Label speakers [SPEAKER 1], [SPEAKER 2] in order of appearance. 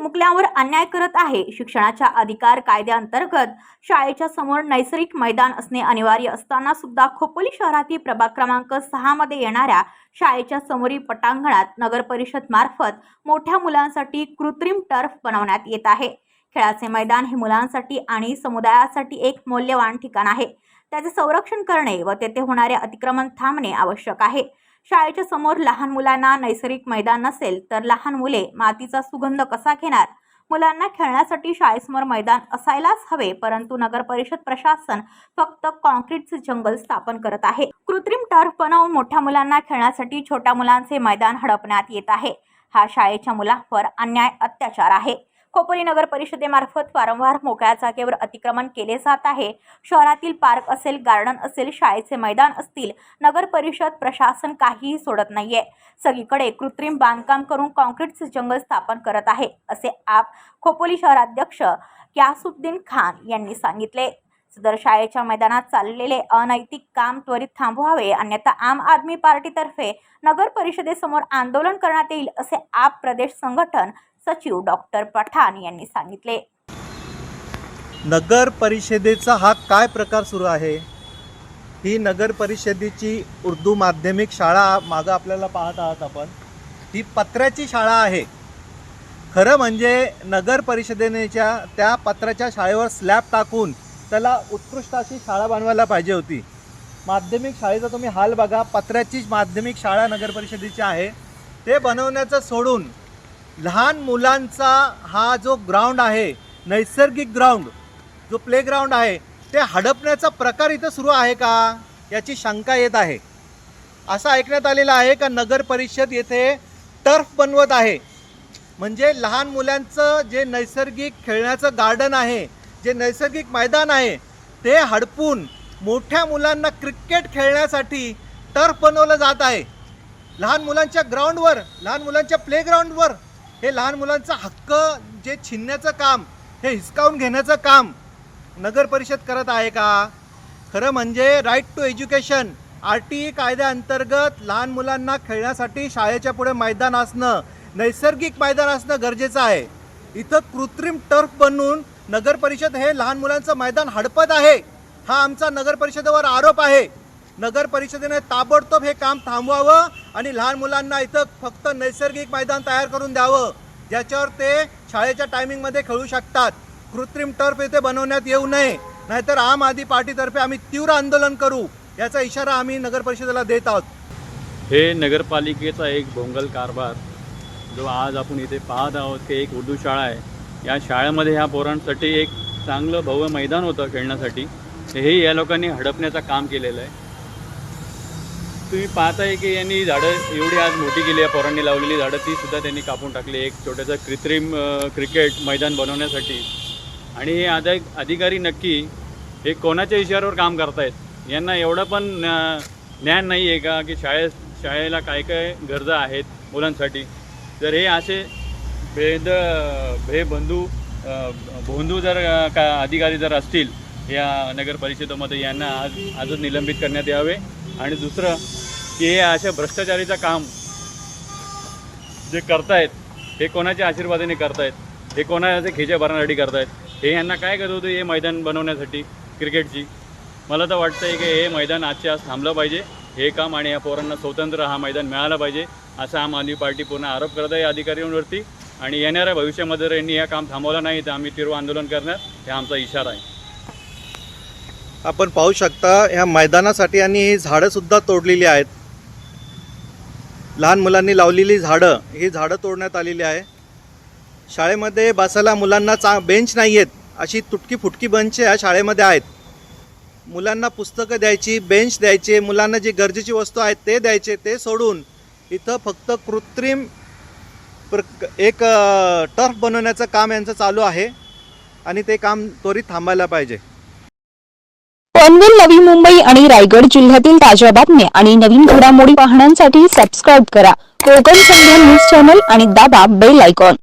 [SPEAKER 1] मुलांवर अन्याय करत आहे. शिक्षणाच्या अधिकार कायद्याअंतर्गत शाळेच्या समोर नैसर्गिक मैदान असणे अनिवार्य असताना सुद्धा खोपोली शहरातील प्रभाग क्रमांक सहा मध्ये येणाऱ्या शाळेच्या समोरील पटांगणात नगर परिषद मार्फत मोठ्या मुलांसाठी कृत्रिम टर्फ बनवण्यात येत आहे. खेळाचे मैदान हे मुलांसाठी आणि समुदायासाठी एक मौल्यवान ठिकाण आहे. त्याचे संरक्षण करणे व तेथे होणारे अतिक्रमण थांबणे आवश्यक आहे. शाळेच्या समोर लहान मुलांना नैसर्गिक मैदान नसेल तर लहान मुले मातीचा सुगंध कसा घेणार? मुलांना खेळण्यासाठी शाळेसमोर मैदान असायलाच हवे परंतु नगर परिषद प्रशासन फक्त कॉन्क्रीटचे जंगल स्थापन करत आहे. कृत्रिम टर्फ बनवून मोठ्या मुलांना खेळण्यासाठी छोट्या मुलांचे मैदान हडपण्यात येत आहे. हा शाळेच्या मुलांवर अन्याय अत्याचार आहे. खोपोली नगर परिषदेमार्फत वारंवार मोकळ्या जागेवर अतिक्रमण केले जात आहे. शहरातील पार्क असेल गार्डन असेल शाळेचे मैदान असतील नगर परिषद प्रशासन काहीही सोडत नाहीये. सगळीकडे कृत्रिम बांधकाम करून कॉन्क्रीटचे जंगल स्थापन करत आहे असे आप खोपोली शहराध्यक्ष यासुद्दीन खान यांनी सांगितले. सदर शाळेच्या मैदानात चाललेले अनैतिक काम त्वरित थांबवावे अन्यथा आम आदमी पार्टीतर्फे नगर परिषदेसमोर आंदोलन करण्यात येईल असे आप प्रदेश संघटन सचिव डॉक्टर पठाण यांनी सांगितले.
[SPEAKER 2] नगर परिषदेचा हा काय प्रकार सुरू आहे? ही नगर परिषदेची उर्दू माध्यमिक शाळा मागं आपल्याला पाहत आहात आपण. ही पत्र्याची शाळा आहे. खरं म्हणजे नगर परिषदेनेच्या त्या पत्राच्या शाळेवर स्लॅब टाकून त्याला उत्कृष्ट अशी शाळा बनवायला पाहिजे होती. माध्यमिक शाळेचा तुम्ही हाल बघा. पत्र्याचीच माध्यमिक शाळा नगरपरिषदेची आहे. ते बनवण्याचं सोडून लहान मुलांचा हा जो ग्राउंड आहे नैसर्गिक ग्राउंड जो प्लेग्राऊंड आहे ते हडपण्याचा प्रकार इथं सुरू आहे का? याची शंका येत आहे. असं ऐकण्यात आलेलं आहे का नगर परिषद येथे टर्फ बनवत आहे? म्हणजे लहान मुलांचं जे नैसर्गिक खेळण्याचं गार्डन आहे जे नैसर्गिक मैदान आहे ते हडपून मोठ्या मुलांना क्रिकेट खेळण्यासाठी टर्फ बनवलं जात आहे. लहान मुलांच्या ग्राउंडवर लहान मुलांच्या प्लेग्राऊंडवर हे लहान मुलांचा हक्क जे छिनण्याचं काम हे हिसकावून घेण्याचं काम नगर परिषद करत आहे का? खरं म्हणजे right to education R T E कायद्याअंतर्गत लहान मुलांना खेळण्यासाठी शाळेच्या पुढे मैदान असणं नैसर्गिक मैदान असणं गरजेचं आहे. इथं कृत्रिम टर्फ बनवून नगर परिषद हे लहान मुलांचं मैदान हडपत आहे. हा आमचा नगर परिषदेवर आरोप आहे. नगर परिषदेने ताबडतोब हे काम थांबवावं आणि लहान मुलांना इथं फक्त नैसर्गिक मैदान तयार करून द्यावं. ज्याच्यावर ते शाळेच्या टायमिंगमध्ये खेळू शकतात. कृत्रिम टर्फ येथे बनवण्यात येऊ नये. नाहीतर आम आदमी पार्टीतर्फे आम्ही तीव्र आंदोलन करू. याचा इशारा आम्ही नगर परिषदेला देत आहोत.
[SPEAKER 3] हे नगरपालिकेचा एक भोंगल कारभार जो आज आपण इथे पाहत आहोत की एक उर्दू शाळा आहे. या शाळेमध्ये ह्या पोरांसाठी एक चांगलं भव्य मैदान होतं खेळण्यासाठी. हे या लोकांनी हडपण्याचं काम केलेलं आहे. तुम्ही पाहताय की यांनी झाडं एवढी आज मोठी केली आहे पोरांनी लावलेली झाडं ती सुद्धा त्यांनी कापून टाकली एक छोटंसं कृत्रिम क्रिकेट मैदान बनवण्यासाठी. आणि हे आता अधिकारी नक्की हे कोणाच्या इशाऱ्यावर काम करतायत? यांना एवढं पण ज्ञान नाही आहे का की शाळेत शाळेला काय काय गरजा आहेत मुलांसाठी? जर हे असे भेद भे बंधू भोंदू जर का अधिकारी जर असतील या नगर परिषदेमध्ये यांना आज आजच निलंबित करण्यात यावे. आणि दुसरं की हे अशा भ्रष्टाचारीचं काम जे करतायत हे कोणाच्या आशीर्वादाने करतायत? हे कोणाचे खेच्या भरण्यासाठी करतायत? हे यांना काय करत होतं हे मैदान बनवण्यासाठी क्रिकेटची? मला तर वाटतं आहे की हे मैदान आजच्या आज थांबलं पाहिजे. हे काम आणि या पोरांना स्वतंत्र हा मैदान मिळालं पाहिजे असा आम आदमी पार्टी पूर्ण आरोप करत आहे या अधिकाऱ्यांवरती. आणि येणाऱ्या भविष्यामध्ये जर यांनी हे काम थांबवलं नाही तर आम्ही तीव्र आंदोलन करणार हे आमचा इशारा आहे.
[SPEAKER 2] आपण पाहू शकता ह्या मैदानासाठी यांनी ही झाडंसुद्धा तोडलेली आहेत. लहान मुलांनी लावलेली झाडं ही झाडं तोडण्यात आलेली आहे. शाळेमध्ये बसायला मुलांना चा बेंच नाही आहेत अशी तुटकी फुटकी बेंच या शाळेमध्ये आहेत. मुलांना पुस्तकं द्यायची बेंच द्यायचे मुलांना जी गरजेची वस्तू आहेत ते द्यायचे ते सोडून इथं फक्त कृत्रिम प्र एक टर्फ बनवण्याचं काम यांचं चालू आहे आणि ते काम त्वरित थांबायला पाहिजे.
[SPEAKER 4] पनवेल नवी मुंबई आणि रायगड जिल्ह्यातील ताज्या बातम्या आणि नवीन घडामोडी पाहण्यासाठी सबस्क्राईब करा. कोकण संध्या न्यूज चॅनल आणि दाबा बेल आयकॉन